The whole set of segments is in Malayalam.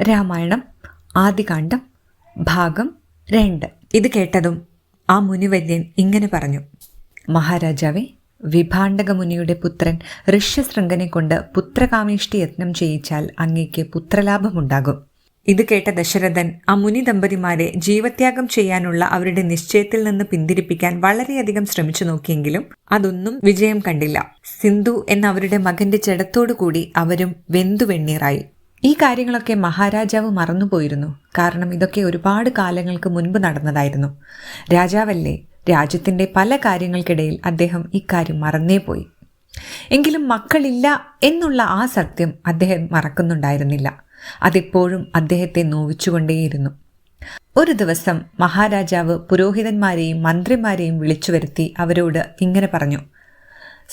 രാമായണം ആദികാണ്ഡം ഭാഗം രണ്ട്. ഇത് കേട്ടതും ആ മുനിവല്യൻ ഇങ്ങനെ പറഞ്ഞു. മഹാരാജാവേ വിഭാണ്ഡക മുനിയുടെ പുത്രൻ ഋഷ്യശൃംഗനെ കൊണ്ട് പുത്രകാമേഷ്ടി യത്നം ചെയ്യിച്ചാൽ അങ്ങേക്ക് പുത്രലാഭമുണ്ടാകും. ഇത് കേട്ട ദശരഥൻ ആ മുനി ദമ്പതിമാരെ ജീവത്യാഗം ചെയ്യാനുള്ള അവരുടെ നിശ്ചയത്തിൽ നിന്ന് പിന്തിരിപ്പിക്കാൻ വളരെയധികം ശ്രമിച്ചു നോക്കിയെങ്കിലും അതൊന്നും വിജയം കണ്ടില്ല. സിന്ധു എന്ന അവരുടെ മകന്റെ ചടത്തോടു കൂടി അവരും വെന്തു വെണ്ണീറായി ഈ കാര്യങ്ങളൊക്കെ മഹാരാജാവ് മറന്നുപോയിരുന്നു. കാരണം ഇതൊക്കെ ഒരുപാട് കാലങ്ങൾക്ക് മുൻപ് നടന്നതായിരുന്നു. രാജാവല്ലേ? രാജ്യത്തിന്റെ പല കാര്യങ്ങൾക്കിടയിൽ അദ്ദേഹം ഇക്കാര്യം മറന്നേ പോയി. എങ്കിലും മക്കളില്ല എന്നുള്ള ആ സത്യം അദ്ദേഹം മറക്കുന്നുണ്ടായിരുന്നില്ല. അതിപ്പോഴും അദ്ദേഹത്തെ നോവിച്ചുകൊണ്ടേയിരുന്നു. ഒരു ദിവസം മഹാരാജാവ് പുരോഹിതന്മാരെയും മന്ത്രിമാരെയും വിളിച്ചു വരുത്തി അവരോട് ഇങ്ങനെ പറഞ്ഞു.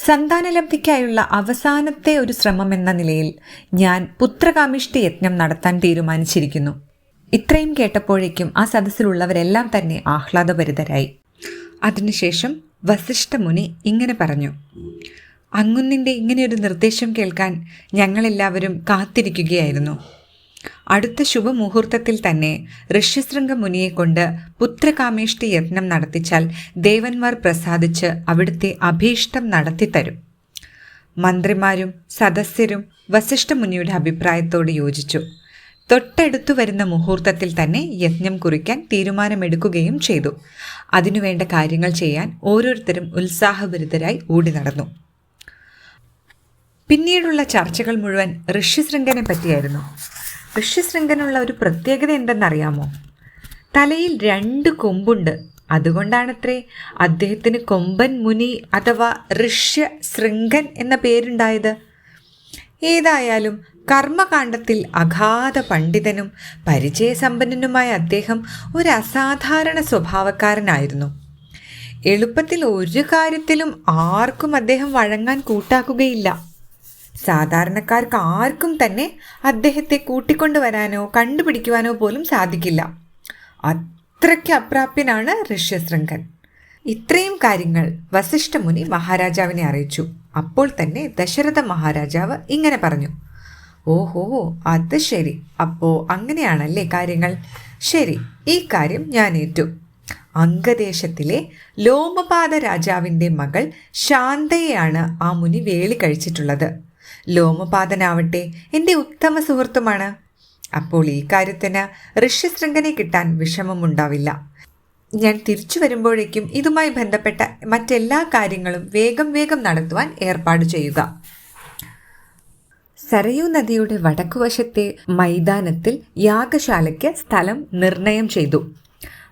സന്താനലബ്ധിക്കായുള്ള അവസാനത്തെ ഒരു ശ്രമം എന്ന നിലയിൽ ഞാൻ പുത്രകാമിഷ്ടി യജ്ഞം നടത്താൻ തീരുമാനിച്ചിരിക്കുന്നു. ഇത്രയും കേട്ടപ്പോഴേക്കും ആ സദസ്സിലുള്ളവരെല്ലാം തന്നെ ആഹ്ലാദഭരിതരായി. അതിനുശേഷം വസിഷ്ഠമുനി ഇങ്ങനെ പറഞ്ഞു. അങ്ങുന്നിന്റെ ഇങ്ങനെയൊരു നിർദ്ദേശം കേൾക്കാൻ ഞങ്ങളെല്ലാവരും കാത്തിരിക്കുകയായിരുന്നു. അടുത്ത ശുഭമുഹൂർത്തത്തിൽ തന്നെ ഋഷ്യശൃംഗ മുനിയെ കൊണ്ട് പുത്രകാമേഷ്ടി യജ്ഞം നടത്തിച്ചാൽ ദേവന്മാർ പ്രസാദിച്ച് അവിടുത്തെ അഭീഷ്ടം നടത്തിത്തരും. മന്ത്രിമാരും സദസ്യരും വസിഷ്ഠമുനിയുടെ അഭിപ്രായത്തോട് യോജിച്ചു. തൊട്ടടുത്തു വരുന്ന മുഹൂർത്തത്തിൽ തന്നെ യജ്ഞം കുറിക്കാൻ തീരുമാനമെടുക്കുകയും ചെയ്തു. അതിനുവേണ്ട കാര്യങ്ങൾ ചെയ്യാൻ ഓരോരുത്തരും ഉത്സാഹഭരിതരായി ഓടി നടന്നു. പിന്നീടുള്ള ചർച്ചകൾ മുഴുവൻ ഋഷ്യശൃംഗനെ പറ്റിയായിരുന്നു ഋഷ്യശൃംഗനുള്ള ഒരു പ്രത്യേകത എന്തെന്നറിയാമോ? തലയിൽ രണ്ട് കൊമ്പുണ്ട്. അതുകൊണ്ടാണത്രേ അദ്ദേഹത്തിന് കൊമ്പൻ മുനി അഥവാ ഋഷ്യ ശൃംഗൻ എന്ന പേരുണ്ടായത്. ഏതായാലും കർമ്മകാണ്ഡത്തിൽ അഗാധ പണ്ഡിതനും പരിചയസമ്പന്നനുമായ അദ്ദേഹം ഒരു അസാധാരണ സ്വഭാവക്കാരനായിരുന്നു. എളുപ്പത്തിൽ ഒരു കാര്യത്തിലും ആർക്കും അദ്ദേഹം വഴങ്ങാൻ കൂട്ടാക്കുകയില്ല. സാധാരണക്കാർക്ക് ആർക്കും തന്നെ അദ്ദേഹത്തെ കൂട്ടിക്കൊണ്ടുവരാനോ കണ്ടുപിടിക്കുവാനോ പോലും സാധിക്കില്ല. അത്രയ്ക്ക് അപ്രാപ്യനാണ് ഋഷ്യശൃംഖൻ ഇത്രയും കാര്യങ്ങൾ വസിഷ്ഠമുനി മഹാരാജാവിനെ അറിയിച്ചു. അപ്പോൾ തന്നെ ദശരഥ മഹാരാജാവ് ഇങ്ങനെ പറഞ്ഞു. ഓഹോ അത് ശരി. അപ്പോ അങ്ങനെയാണല്ലേ കാര്യങ്ങൾ? ശരി ഈ കാര്യം ഞാൻ ഏറ്റു. അംഗദേശത്തിലെ ലോമപാത രാജാവിന്റെ മകൾ ശാന്തയെയാണ് ആ മുനി വേളി കഴിച്ചിട്ടുള്ളത്. ലോമപാതനാവട്ടെ എന്റെ ഉത്തമ സുഹൃത്തുമാണ്. അപ്പോൾ ഈ കാര്യത്തിന് ഋഷ്യശൃംഖനെ കിട്ടാൻ വിഷമമുണ്ടാവില്ല. ഞാൻ തിരിച്ചു വരുമ്പോഴേക്കും ഇതുമായി ബന്ധപ്പെട്ട മറ്റെല്ലാ കാര്യങ്ങളും വേഗം വേഗം നടത്തുവാൻ ഏർപ്പാട് ചെയ്യുക. സരയൂ നദിയുടെ വടക്കുവശത്തെ മൈതാനത്തിൽ യാഗശാലയ്ക്ക് സ്ഥലം നിർണയം ചെയ്തു.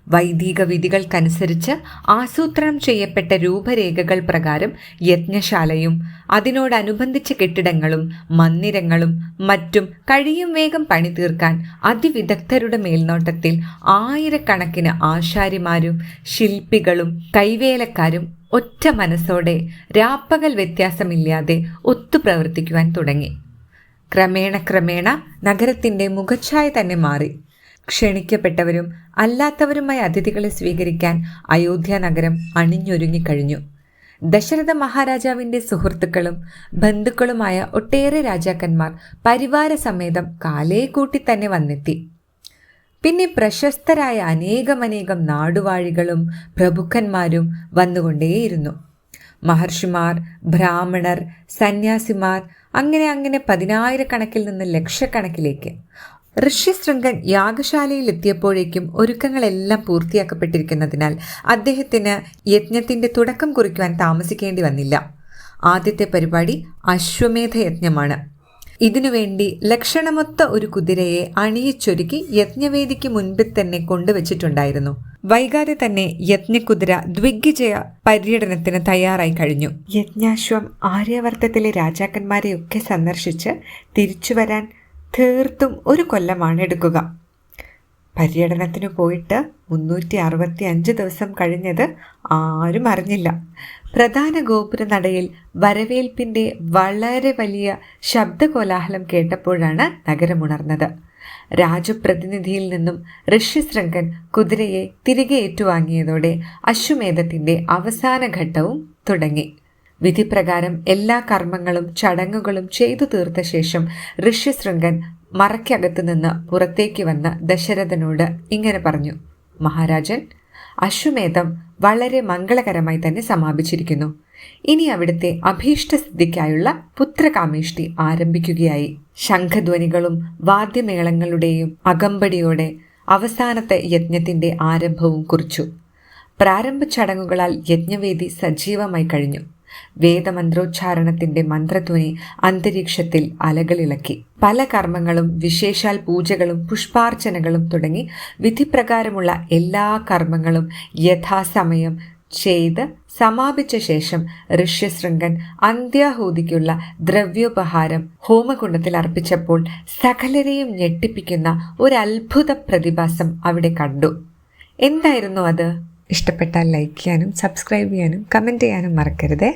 വൈദിക വിധികൾക്കനുസരിച്ച് ആസൂത്രണം ചെയ്യപ്പെട്ട രൂപരേഖകൾ പ്രകാരം യജ്ഞശാലയും അതിനോടനുബന്ധിച്ച കെട്ടിടങ്ങളും മന്ദിരങ്ങളും മറ്റും കഴിയും വേഗം പണി തീർക്കാൻ അതിവിദഗ്ധരുടെ മേൽനോട്ടത്തിൽ ആയിരക്കണക്കിന് ആശാരിമാരും ശില്പികളും കൈവേലക്കാരും ഒറ്റ മനസ്സോടെ രാപ്പകൽ വ്യത്യാസമില്ലാതെ ഒത്തു പ്രവർത്തിക്കുവാൻ തുടങ്ങി. ക്രമേണ ക്രമേണ നഗരത്തിന്റെ മുഖച്ഛായ തന്നെ മാറി. ക്ഷണിക്കപ്പെട്ടവരും അല്ലാത്തവരുമായ അതിഥികളെ സ്വീകരിക്കാൻ അയോധ്യ നഗരം അണിഞ്ഞൊരുങ്ങിക്കഴിഞ്ഞു. ദശരഥ മഹാരാജാവിന്റെ സുഹൃത്തുക്കളും ബന്ധുക്കളുമായ ഒട്ടേറെ രാജാക്കന്മാർ പരിവാര സമേതം കാലേ കൂട്ടി തന്നെ വന്നെത്തി. പിന്നെ പ്രശസ്തരായ അനേകമനേകം നാടുവാഴികളും പ്രഭുക്കന്മാരും വന്നുകൊണ്ടേയിരുന്നു. മഹർഷിമാർ ബ്രാഹ്മണർ സന്യാസിമാർ അങ്ങനെ അങ്ങനെ പതിനായിരക്കണക്കിൽ നിന്ന് ലക്ഷക്കണക്കിലേക്ക്. ഋഷ്യശൃംഗൻ യാഗശാലയിൽ എത്തിയപ്പോഴേക്കും ഒരുക്കങ്ങളെല്ലാം പൂർത്തിയാക്കപ്പെട്ടിരിക്കുന്നതിനാൽ അദ്ദേഹത്തിന് യജ്ഞത്തിന്റെ തുടക്കം കുറിക്കുവാൻ താമസിക്കേണ്ടി വന്നില്ല. ആദ്യത്തെ പരിപാടി അശ്വമേധ യജ്ഞമാണ്. ഇതിനുവേണ്ടി ലക്ഷണമൊത്ത ഒരു കുതിരയെ അണിയിച്ചൊരുക്കി യജ്ഞവേദിക്ക് മുൻപിൽ തന്നെ കൊണ്ടുവച്ചിട്ടുണ്ടായിരുന്നു. വൈകാതെ തന്നെ യജ്ഞകുതിര ദ്വിഗ്വിജയ പര്യടനത്തിന് തയ്യാറായി കഴിഞ്ഞു. യജ്ഞാശ്വം ആര്യവർത്തത്തിലെ രാജാക്കന്മാരെയൊക്കെ സന്ദർശിച്ച് തിരിച്ചു വരാൻ തീർത്തും ഒരു കൊല്ലമാണ് എടുക്കുക. പര്യടനത്തിന് പോയിട്ട് മുന്നൂറ്റി അറുപത്തി അഞ്ച് ദിവസം കഴിഞ്ഞത് ആരും അറിഞ്ഞില്ല. പ്രധാന ഗോപുര നടയിൽ വരവേൽപ്പിന്റെ വളരെ വലിയ ശബ്ദകോലാഹലം കേട്ടപ്പോഴാണ് നഗരമുണർന്നത് രാജപ്രതിനിധിയിൽ നിന്നും ഋഷ്യശൃംഗൻ കുതിരയെ തിരികെ ഏറ്റുവാങ്ങിയതോടെ അശ്വമേധത്തിന്റെ അവസാന ഘട്ടവും തുടങ്ങി. വിധിപ്രകാരം എല്ലാ കർമ്മങ്ങളും ചടങ്ങുകളും ചെയ്തു തീർത്ത ശേഷം ഋഷ്യശൃംഗൻ മറയ്ക്കകത്തു നിന്ന് പുറത്തേക്ക് വന്ന ദശരഥനോട് ഇങ്ങനെ പറഞ്ഞു മഹാരാജൻ അശ്വമേധം വളരെ മംഗളകരമായി തന്നെ സമാപിച്ചിരിക്കുന്നു. ഇനി അവിടുത്തെ അഭീഷ്ടസിദ്ധിക്കായുള്ള പുത്രകാമേഷ്ടി ആരംഭിക്കുകയായി. ശംഖധ്വനികളും വാദ്യമേളങ്ങളുടെയും അകമ്പടിയോടെ അവസാനത്തെ യജ്ഞത്തിന്റെ ആരംഭവും കുറിച്ചു. പ്രാരംഭ ചടങ്ങുകളാൽ യജ്ഞവേദി സജീവമായി കഴിഞ്ഞു. വേദമന്ത്രോച്ചാരണത്തിന്റെ മന്ത്രധ്വനി അന്തരീക്ഷത്തിൽ അലകളിളക്കി. പല കർമ്മങ്ങളും വിശേഷാൽ പൂജകളും പുഷ്പാർച്ചനകളും തുടങ്ങി വിധിപ്രകാരമുള്ള എല്ലാ കർമ്മങ്ങളും യഥാസമയം ചെയ്ത് സമാപിച്ച ശേഷം ഋഷ്യശൃംഗൻ അന്ത്യാഹൂതിക്കുള്ള ദ്രവ്യോപഹാരം ഹോമകുണ്ടത്തിൽ അർപ്പിച്ചപ്പോൾ സകലരെയും ഞെട്ടിപ്പിക്കുന്ന ഒരു പ്രതിഭാസം അവിടെ കണ്ടു. എന്തായിരുന്നു അത്? ഇഷ്ടപ്പെട്ടാൽ ലൈക്ക് ചെയ്യാനും സബ്സ്ക്രൈബ് ചെയ്യാനും കമന്റ് ചെയ്യാനും മറക്കരുതേ.